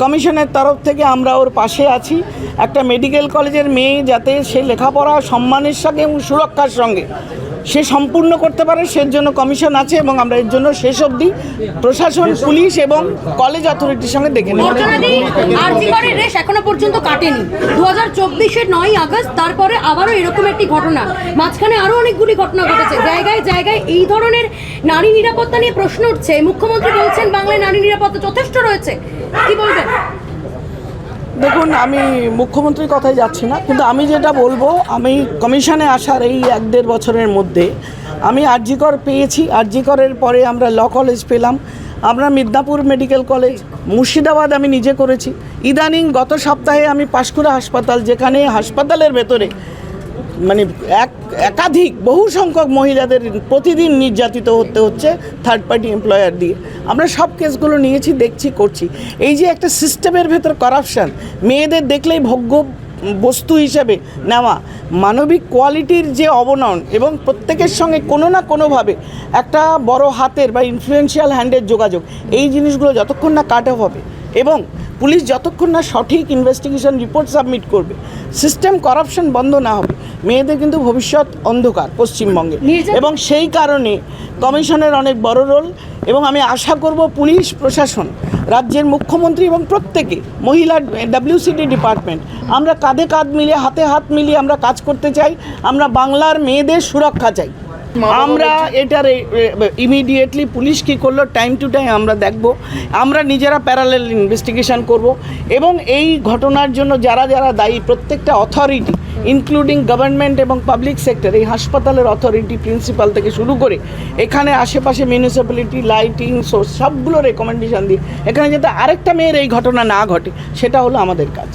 কমিশনের তরফ থেকে আমরা ওর পাশে আছি। একটা মেডিকেল কলেজের মেয়ে যাতে সে লেখাপড়া সম্মানের সঙ্গে এবং সুরক্ষার সঙ্গে সে সম্পূর্ণ করতে পারে সে জন্য কমিশন আছে এবং আমরা এর জন্য শেষ অবধি প্রশাসন পুলিশ এবং কলেজ অথরিটির সঙ্গে দেখে নেব। আরজিকরের রেশ এখনও পর্যন্ত কাটেনি। দু হাজার চব্বিশের নয় আগস্ট তারপরে আবারও এরকম একটি ঘটনা। মাঝখানে আরও অনেকগুলি ঘটনা ঘটেছে। জায়গায় জায়গায় এই ধরনের নারী নিরাপত্তা নিয়ে প্রশ্ন উঠছে। মুখ্যমন্ত্রী বলছেন বাংলায় নারী নিরাপত্তা যথেষ্ট রয়েছে। কি বলবেন? দেখুন, আমি মুখ্যমন্ত্রীর কথায় যাচ্ছি না, কিন্তু আমি যেটা বলব, আমি কমিশনে আসার এই এক দেড় বছরের মধ্যে আমি আরজিকর পেয়েছি। আরজিকরের পরে আমরা ল কলেজ পেলাম, আমরা মিদনাপুর মেডিকেল কলেজ, মুর্শিদাবাদ আমি নিজে করেছি। ইদানিং গত সপ্তাহে আমি পাঁশকুড়া হাসপাতাল, যেখানে হাসপাতালের ভেতরে মানে এক, একাধিক বহু সংখ্যক মহিলাদের প্রতিদিন নির্যাতিত হতে হচ্ছে থার্ড পার্টি এমপ্লয়ার দিয়ে। আমরা সব কেসগুলো নিয়েছি দেখছি করছি। এই যে একটা সিস্টেমের ভেতর করাপশান মেয়েদের দেখলেই ভোগ্য বস্তু হিসাবে নেওয়া মানবিক কোয়ালিটির যে অবনয়ন এবং প্রত্যেকের সঙ্গে কোনো না কোনোভাবে একটা বড় হাতের বা ইনফ্লুয়েন্সিয়াল হ্যান্ডের যোগাযোগ এই জিনিসগুলো যতক্ষণ না কাট অফ হবে এবং পুলিশ যতক্ষণ না সঠিক ইনভেস্টিগেশন রিপোর্ট সাবমিট করবে সিস্টেম করাপশন বন্ধ না হবে মেয়েদের কিন্তু ভবিষ্যৎ অন্ধকার পশ্চিমবঙ্গে। এবং সেই কারণে কমিশনের অনেক বড় রোল এবং আমি আশা করব পুলিশ প্রশাসন রাজ্যের মুখ্যমন্ত্রী এবং প্রত্যেকে মহিলা ডাব্লিউসিডি ডিপার্টমেন্ট আমরা কাঁধে কাঁধ মিলিয়ে হাতে হাত মিলিয়ে আমরা কাজ করতে চাই আমরা বাংলার মেয়েদের সুরক্ষা চাই। আমরা এটার ইমিডিয়েটলি পুলিশ কী করল টাইম টু টাইম আমরা দেখব আমরা নিজেরা প্যারালেল ইনভেস্টিগেশন করব এবং এই ঘটনার জন্য যারা যারা দায়ী প্রত্যেকটা অথরিটি ইনক্লুডিং গভর্নমেন্ট এবং পাবলিক সেক্টর এই হাসপাতালের অথরিটি প্রিন্সিপাল থেকে শুরু করে এখানে আশেপাশে মিউনিসিপ্যালিটি লাইটিং সোর্স সবগুলো রেকমেন্ডেশন দিয়ে এখানে যাতে আরেকটা মেয়ের এই ঘটনা না ঘটে, সেটা হলো আমাদের কাজ।